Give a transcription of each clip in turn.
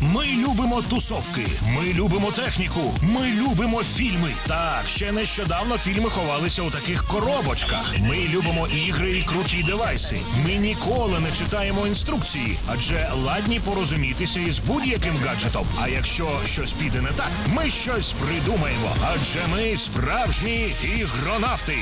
Ми любимо тусовки, ми любимо техніку, ми любимо фільми. Так, ще нещодавно фільми ховалися у таких коробочках. Ми любимо ігри і круті девайси. Ми ніколи не читаємо інструкції, адже ладні порозумітися із будь-яким гаджетом. А якщо щось піде не так, ми щось придумаємо. Адже ми справжні ігронавти.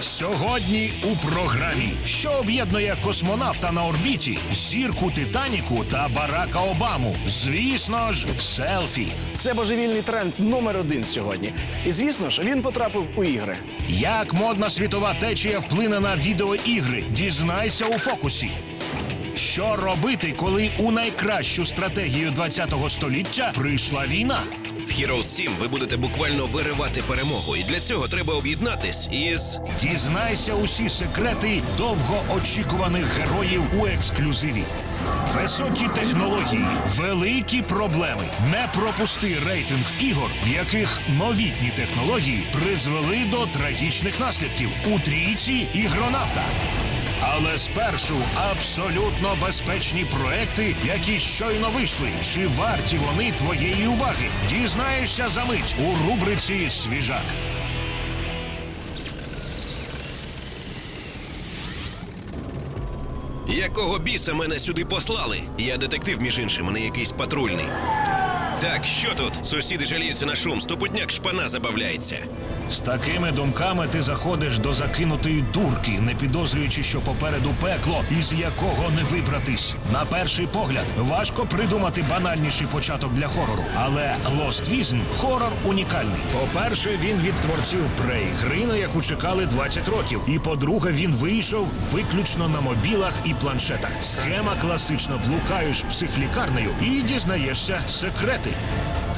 Сьогодні у програмі, що об'єднує космонавта на орбіті, зірку Титаніку та Барака Обаму. Звісно ж, селфі. Це божевільний тренд номер один сьогодні. І звісно ж, він потрапив у ігри. Як модна світова течія вплине на відеоігри? Дізнайся у фокусі. Що робити, коли у найкращу стратегію ХХ століття прийшла війна? Heroes 7 ви будете буквально виривати перемогу, і для цього треба об'єднатись із Дізнайся усі секрети довгоочікуваних героїв у ексклюзиві. Високі технології, великі проблеми. Не пропусти рейтинг ігор, в яких новітні технології призвели до трагічних наслідків у трійці ігронавта. Але спершу абсолютно безпечні проекти, які щойно вийшли. Чи варті вони твоєї уваги? Дізнаєшся за мить у рубриці Свіжак. якого біса мене сюди послали. Я детектив, між іншим, не якийсь патрульний. Так, що тут? Сусіди жаліються на шум, стопутняк шпана забавляється. З такими думками ти заходиш до закинутої дурки, не підозрюючи, що попереду пекло, із якого не вибратись. На перший погляд важко придумати банальніший початок для хорору. Але Lost Vision – хорор унікальний. По-перше, він від творців Prey, гри, на яку чекали 20 років. І по-друге, він вийшов виключно на мобілах і планшетах. Схема класична: блукаєш психлікарнею і дізнаєшся секрети.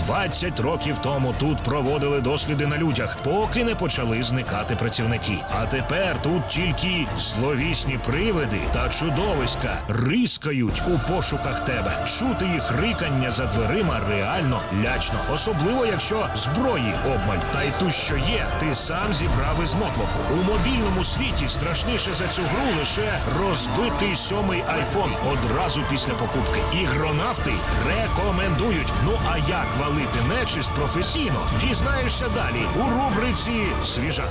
20 років тому тут проводили досліди на людях, поки не почали зникати працівники. А тепер тут тільки зловісні привиди та чудовиська рискають у пошуках тебе. Чути їх рикання за дверима реально лячно, особливо якщо зброї обмаль. Та й ту, що є, ти сам зібрав із мотлоху. У мобільному світі страшніше за цю гру лише розбитий сьомий айфон одразу після покупки. Ігронавти рекомендують. Ну а як валити нечисть професійно, дізнаєшся далі у рубриці Свіжак.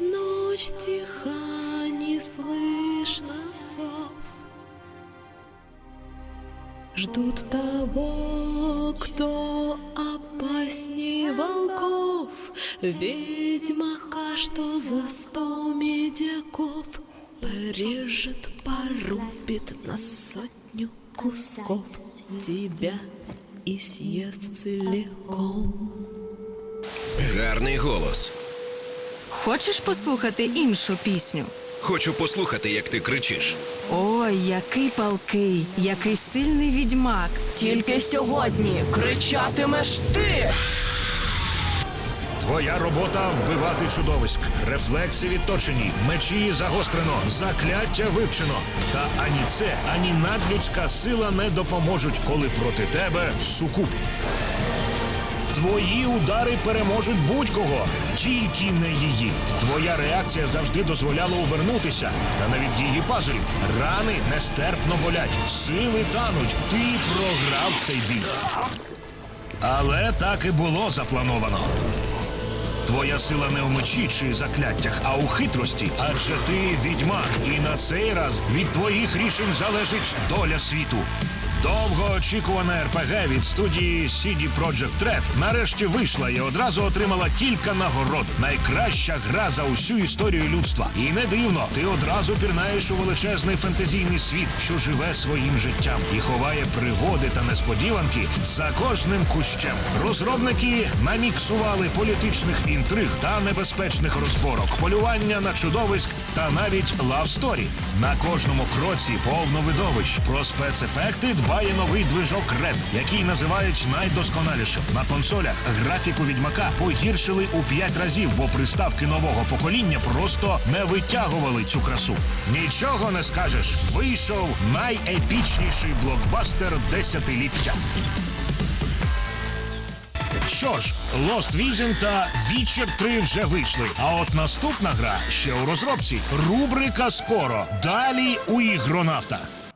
Ночь тиха, не слышно сов. Ждут того, кто опасней волков, Ведьмака, что за сто медяков Порежет, порубит на сотню кусков Тебя и съест целиком. Гарний голос. Хочеш послухати іншу пісню? Хочу послухати, як ти кричиш. Ой, який палкий, який сильний відьмак. Тільки сьогодні кричатимеш ти. Твоя робота вбивати чудовиськ, рефлекси відточені, мечі загострено, закляття вивчено. Та ані це, ані надлюдська сила не допоможуть, коли проти тебе сукуп. Твої удари переможуть будь-кого, тільки не її. Твоя реакція завжди дозволяла увернутися, та навіть її пазурів. Рани нестерпно болять, сили тануть. Ти програв цей бій. Але так і було заплановано. Твоя сила не в мечі чи закляттях, а у хитрості. Адже ти відьмак, і на цей раз від твоїх рішень залежить доля світу. Довгоочікувана РПГ від студії CD Projekt Red нарешті вийшла і одразу отримала кілька нагород. Найкраща гра за усю історію людства. І не дивно, ти одразу пірнаєш у величезний фентезійний світ, що живе своїм життям і ховає пригоди та несподіванки за кожним кущем. Розробники наміксували політичних інтриг та небезпечних розборок, полювання на чудовиськ та навіть лавсторі. На кожному кроці повно видовищ про спецефекти дбає новий движок Red, який називають найдосконалішим. На консолях графіку відьмака погіршили у 5 разів, бо приставки нового покоління просто не витягували цю красу. Нічого не скажеш. Вийшов найепічніший блокбастер десятиліття. Що ж, Lost Vision та Witcher 3 вже вийшли. А от наступна гра ще у розробці. Рубрика скоро. Далі у ігронавтах.